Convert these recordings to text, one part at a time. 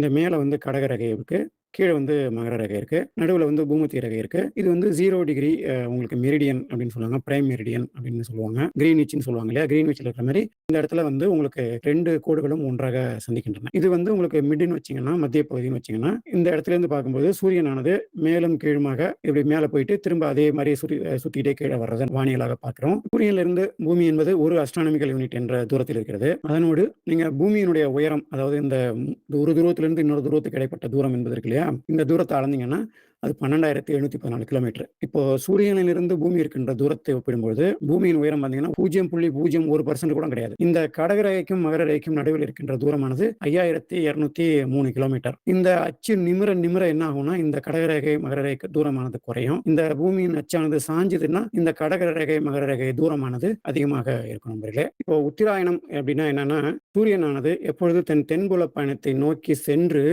இந்த மேல வந்து கடகரகை இருக்கு. கீழே வந்து மகர ரகை இருக்குது நடுவில் வந்து பூமத்திய ரேகை இருக்குது இது வந்து ஜீரோ டிகிரி உங்களுக்கு மெரிடியன் அப்படின்னு சொல்லுவாங்க. பிரைம் மெரிடியன் அப்படின்னு சொல்லுவாங்க. கிரீன்விச்ன்னு சொல்லுவாங்க இல்லையா? கிரீன்விச்ல இருக்கிற மாதிரி இந்த இடத்துல வந்து உங்களுக்கு ரெண்டு கோடுகளும் ஒன்றாக சந்திக்கின்றன. இது வந்து உங்களுக்கு மிடின்னு வச்சீங்கன்னா, மத்திய பகுதின்னு வச்சிங்கன்னா இந்த இடத்துலேருந்து பார்க்கும்போது சூரியனானது மேலும் கீழுமாக இப்படி மேலே போயிட்டு திரும்ப அதே மாதிரி சுற்றி சுற்றிக்கிட்டே கீழே வர்றத வானியலாக பார்க்குறோம் சூரியனிலிருந்து பூமி என்பது ஒரு அஸ்ட்ரானமிக்கல் யூனிட் என்ற தூரத்தில் இருக்கிறது. அதனோடு நீங்கள் பூமியினுடைய உயரம் அதாவது இந்த ஒரு தூரத்திலிருந்து இன்னொரு தூரத்துக்கு இடைப்பட்ட தூரம் என்பது இருக்கு இல்லையா? இந்த தூரத்தை அளந்தீங்கன்னா, அது 12,714 கிலோமீட்டர். இப்போ சூரியனிலிருந்து பூமி இருக்கின்ற தூரத்தை ஒப்பிடும்போது பூமியின் உயரம் பார்த்தீங்கன்னா 0.01% கூட கிடையாது. இந்த கடக ரேகைக்கும், மகர ரேகைக்கும் நடுவில் இருக்கின்ற தூரமானது 5203 கிலோமீட்டர். இந்த அச்சு நிமிர நிமிர என்ன ஆகும்னா, இந்த கடக ரேகை, மகர ரேகை தூரமானது குறையும். இந்த பூமியின் அச்சானது சாய்ஞ்சதுன்னா, இந்த கடக ரேகை, மகர ரேகை தூரமானது அதிகமாக இருக்கும் நண்பர்களே. இப்போ உத்திராயணம் அப்படின்னா என்னன்னா, சூரியனானது எப்பொழுது தன் தென்புல பயணத்தை நோக்கி சென்று,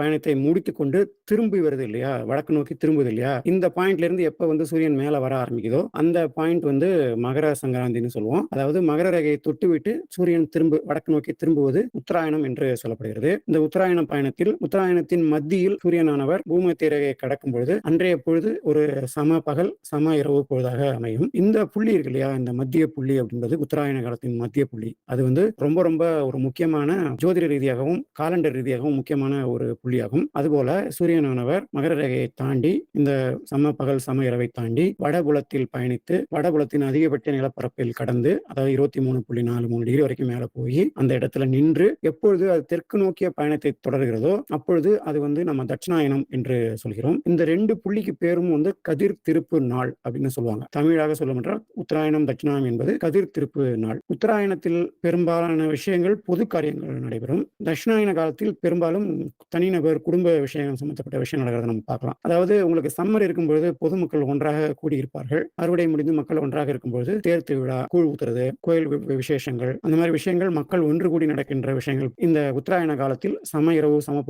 பயணத்தை முடித்துக்கொண்டு திரும்பி வருது இல்லையா? வடக்கு நோக்கி திரும்புது இல்லையா? இந்த பாயிண்ட்ல இருந்து எப்ப வந்து சூரியன் மேல வர ஆரம்பிக்குதோ, அந்த பாயிண்ட் வந்து மகர சங்கராந்தின்னு சொல்லுவோம். அதாவது மகர ரேகையை தொட்டுவிட்டு சூரியன் திரும்ப வடக்கு நோக்கி திரும்புவது உத்தராயணம் என்று சொல்லப்படுகிறது. இந்த உத்தராயண பயணத்தில் உத்தராயணத்தின் மத்தியில் சூரியனானவர் பூமத்திய ரேகையை கடக்கும் பொழுது, அன்றைய பொழுது ஒரு சம பகல், சம இரவு பொழுதாக அமையும். இந்த புள்ளி இருக்கு இல்லையா? இந்த மத்திய புள்ளி அப்படின்றது உத்தராயண காலத்தின் மத்திய புள்ளி. அது வந்து ரொம்ப ரொம்ப ஒரு முக்கியமான ஜோதிட ரீதியாகவும், காலண்டர் ரீதியாகவும் முக்கியமான ஒரு புள்ளியாகும். அதுபோல சூரியனானவர் மகர ரேகையை தாண்டி இந்த சம பகல், சம இரவை தாண்டி வடபுலத்தில் பயணித்து, வடபுலத்தின் அதிகபட்ச நிலப்பரப்பில் கடந்து, அதாவது 23.43 டிகிரி வரைக்கும் மேல போய் அந்த இடத்துல நின்று, எப்பொழுது அது தெற்கு நோக்கிய பயணத்தை தொடர்கிறதோ, அப்பொழுது அது வந்து நம்ம தட்சிணாயனம் என்று சொல்கிறோம். இந்த ரெண்டு புள்ளிக்கு பேரும் வந்து கதிர் திருப்பு நாள் அப்படின்னு சொல்லுவாங்க. தமிழாக சொல்லமென்றால் உத்தராயணம், தட்சிணாயம் என்பது கதிர் திருப்பு நாள். உத்தராயணத்தில் பெரும்பாலான விஷயங்கள் பொது காரியங்கள் நடைபெறும். தட்சிணாயன காலத்தில் பெரும்பாலும் தனிநபர், குடும்ப விஷயம் சம்பந்தப்பட்ட விஷயம் நடக்கிறத நம்ம பார்க்கலாம். அதாவது உங்களுக்கு சம்மர் இருக்கும்பொழுது பொதுமக்கள் ஒன்றாக கூடியிருப்பார்கள். அறுவடை முடிந்து மக்கள் ஒன்றாக இருக்கும்பொழுது தேர் திருவிழா, கூழ் ஊத்துறது, கோயில் வி விசேஷங்கள் அந்த மாதிரி விஷயங்கள் மக்கள் ஒன்று கூடி நடக்கின்ற விஷயங்கள் இந்த உத்தராயண காலத்தில் சம இரவு, சம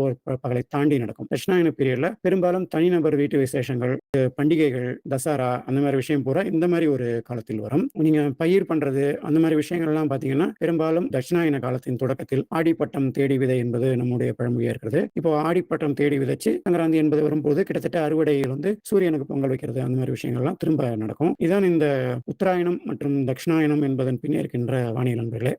பகலை தாண்டி நடக்கும். தட்சிணாயன பீரியட்ல பெரும்பாலும் தனிநபர் வீட்டு விசேஷங்கள், பண்டிகைகள், தசரா அந்த மாதிரி விஷயம் பூரா இந்த மாதிரி ஒரு காலத்தில் வரும். நீங்க பயிர் பண்றது அந்த மாதிரி விஷயங்கள்லாம் பார்த்தீங்கன்னா, பெரும்பாலும் தட்சிணாயன காலத்தின் தொடக்கத்தில் ஆடிப்பட்டம் தேடி விதை என்பது நம்முடைய பழமொழியா இருக்கிறது. இப்போ ஆடிப்பட்டம் தேடி விதைச்சு சங்கராந்தி என்பது வரும்போது கிட்டத்தட்ட அறுவடையில் வந்து சூரியனுக்கு பொங்கல் வைக்கிறது அந்த மாதிரி விஷயங்கள்லாம் திரும்ப நடக்கும். இதான் இந்த உத்தராயணம் மற்றும் தட்சிணாயணம் என்பதன் பின்னே இருக்கின்ற வானியல் நண்பர்களே.